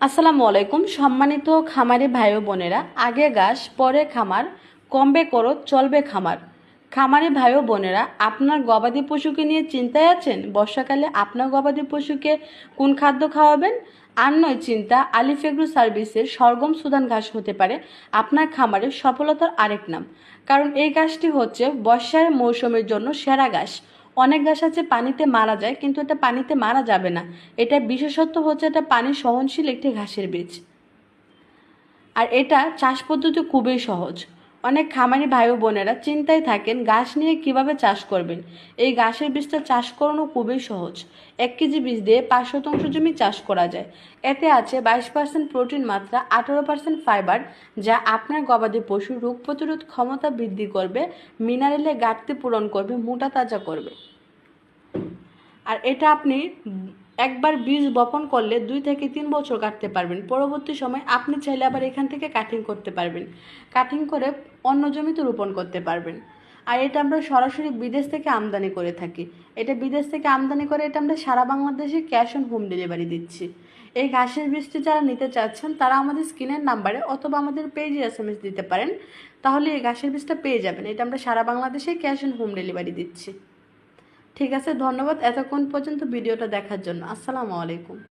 আসসালামু আলাইকুম, সম্মানিত খামারি ভাই বোনেরা। আগে ঘাস, পরে খামার, কমবে করো, চলবে খামার। খামারি ভাই বোনেরা, আপনার গবাদি পশুকে নিয়ে চিন্তায় আছেন? বর্ষাকালে আপনার গবাদি পশুকে কোন খাদ্য খাওয়াবেন? আর নয় চিন্তা আলিফ এগ্রো সার্ভিসের সরগম সুদান ঘাস হতে পারে। আপনার খামারের সফলতার আরেক নাম। কারণ এই ঘাসটি হচ্ছে বর্ষার মৌসুমের জন্য সেরা ঘাস। অনেক গাছ আছে পানিতে মারা যায়, কিন্তু এটা পানিতে মারা যাবে না। এটা বিশেষত্ব হচ্ছে এটা পানি সহনশীল একটি ঘাসের বীজ। আর এটা চাষ পদ্ধতি খুবই সহজ। অনেক খামারি ভাই বোনেরা চিন্তায় থাকেন গাছ নিয়ে কীভাবে চাষ করবেন। এই গাছের বীজটা চাষ করানো খুবই সহজ। এক কেজি বীজ দিয়ে পাঁচ শতাংশ জমি চাষ করা যায়। এতে আছে বাইশ পার্সেন্ট প্রোটিন মাত্রা, আঠারো পার্সেন্ট ফাইবার, যা আপনার গবাদি পশুর রোগ প্রতিরোধ ক্ষমতা বৃদ্ধি করবে, মিনারেলে ঘাটতি পূরণ করবে, মোটা তাজা করবে। আর এটা আপনি একবার বীজ বপন করলে দুই থেকে তিন বছর কাটতে পারবেন। পরবর্তী সময় আপনি চাইলে আবার এখান থেকে কাটিং করতে পারবেন। কাটিং করে অন্য জমিতে রোপণ করতে পারবেন। আর এটা আমরা সরাসরি বিদেশ থেকে আমদানি করে থাকি। এটা বিদেশ থেকে আমদানি করে এটা আমরা সারা বাংলাদেশে ক্যাশ অন হোম ডেলিভারি দিচ্ছি। এই ঘাসের বীজটি যারা নিতে চাচ্ছেন, তারা আমাদের স্ক্রিনের নাম্বারে অথবা আমাদের পেজে এস এম এস দিতে পারেন। তাহলে এই ঘাসের বীজটা পেয়ে যাবেন। এটা আমরা সারা বাংলাদেশে ক্যাশ অন হোম ডেলিভারি দিচ্ছি। ঠিক আছে ধন্যবাদ এতক্ষণ পর্যন্ত ভিডিওটা দেখার জন্য। আসসালামু আলাইকুম।